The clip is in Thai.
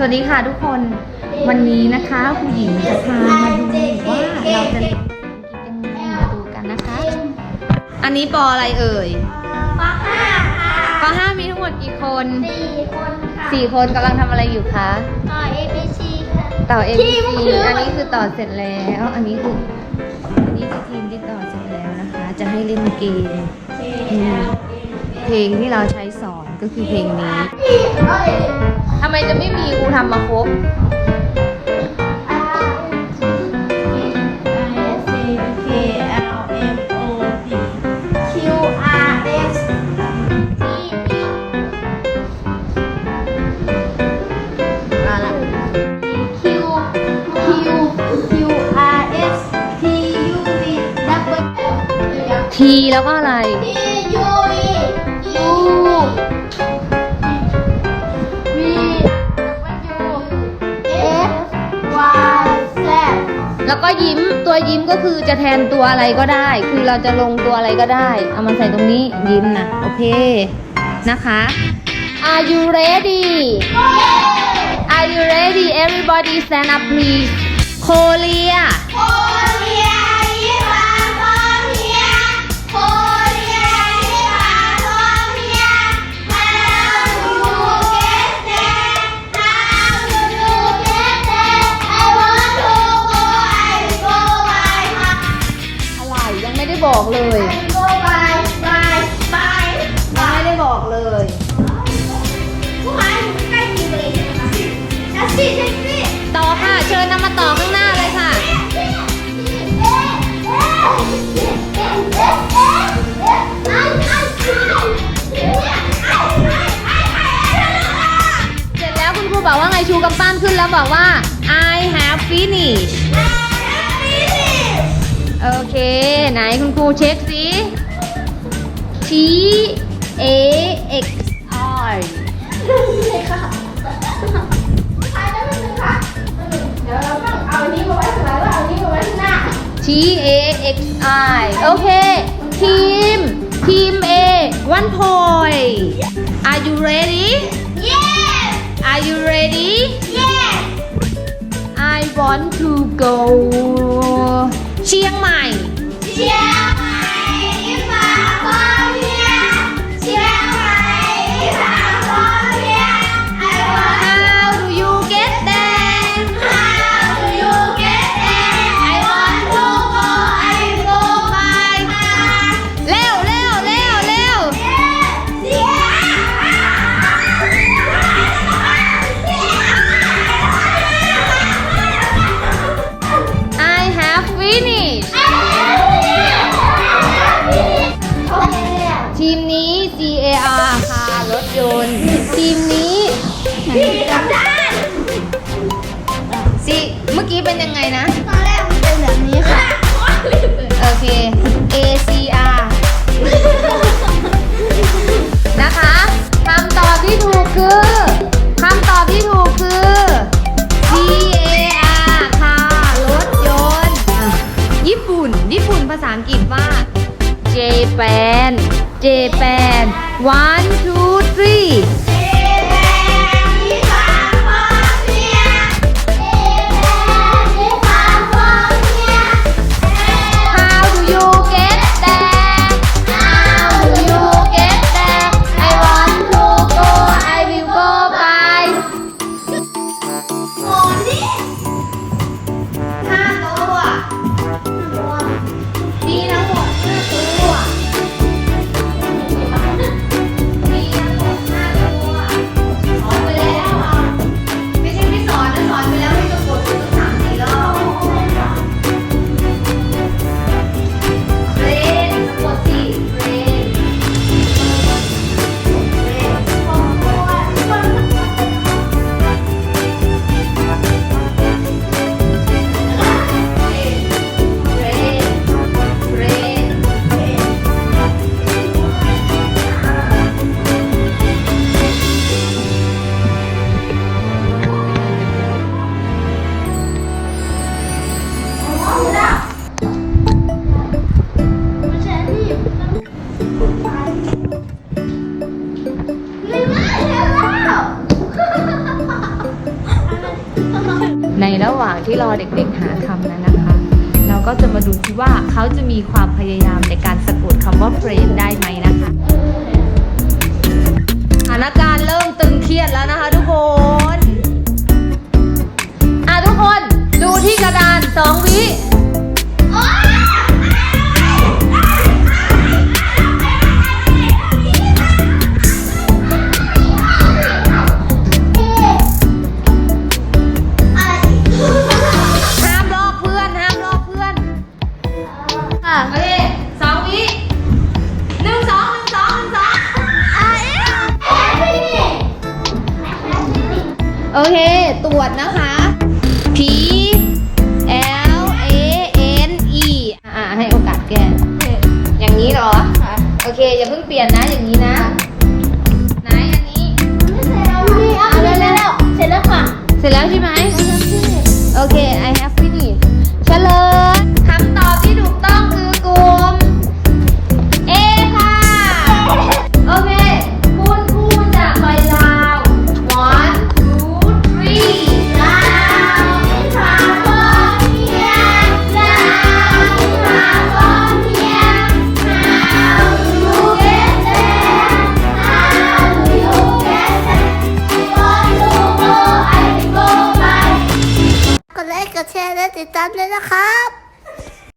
สวัสดีค่ะทุกคนวันนี้นะคะผู้หญิงจะพามาดูว่าเราจะเรียนภาษาอังกฤษยังไงมาดูกันนะคะ อันนี้ปออะไรเอ่ยปห้าค่ะปห้ามีทั้งหมดกี่คนสี่คนค่ะสี่คนกำลังทำอะไรอยู่คะต่อ A B C ค่ะต่อ A ที B ม C คืออันนี้คือต่อเสร็จแล้วอันนี้คืออันนี้คือทีมที่ต่อเสร็จแล้วนะคะ จะให้เล่นเกมอืมเพลงที่เราใช้สอนก็คือเพลงนี้ ทำไมจะไม่มีครูทำมาครบ Q R S T T มาละ Q Q Q R S T U V W ทีแล้วก็อะไร T แล้วก็ยิ้มตัวยิ้มก็คือจะแทนตัวอะไรก็ได้ คือเราจะลงตัวอะไรก็ได้ เอามาใส่ตรงนี้ยิ้มนะโอเคนะคะ Are you ready Are you ready everybody stand up please Korea บอกว่า I have finished โอเค ไหนคุณครูเช็คสิ T A X I เ T A X I โอเค ทีม ทีม A one point Are you ready want to go เชียงใหม่ How ยนต์ทีมนี้สิเมื่อกี้เป็นยังไงนะ ตอนแรกมันเป็นแบบนี้ค่ะ โอเค A C R นะคะคำตอบที่ถูกคือคำตอบที่ถูกคือ C A R ค่ะรถยนต์อะญี่ปุ่น ญี่ปุ่นภาษาอังกฤษว่า Japan Japan one two three ในระหว่างที่รอเด็กๆหาคำนั้นนะคะ เราก็จะมาดูที่ว่าเขาจะมีความพยายามในการสะกดคำว่า friend ได้ไหม นะคะ P L A N E อ่าให้โอกาสแก อย่างนี้หรอ โอเค อย่าเพิ่งเปลี่ยนนะ อย่างนี้นะ ไหนอันนี้ เสร็จแล้วค่ะ เสร็จแล้วใช่ไหม โอเค I have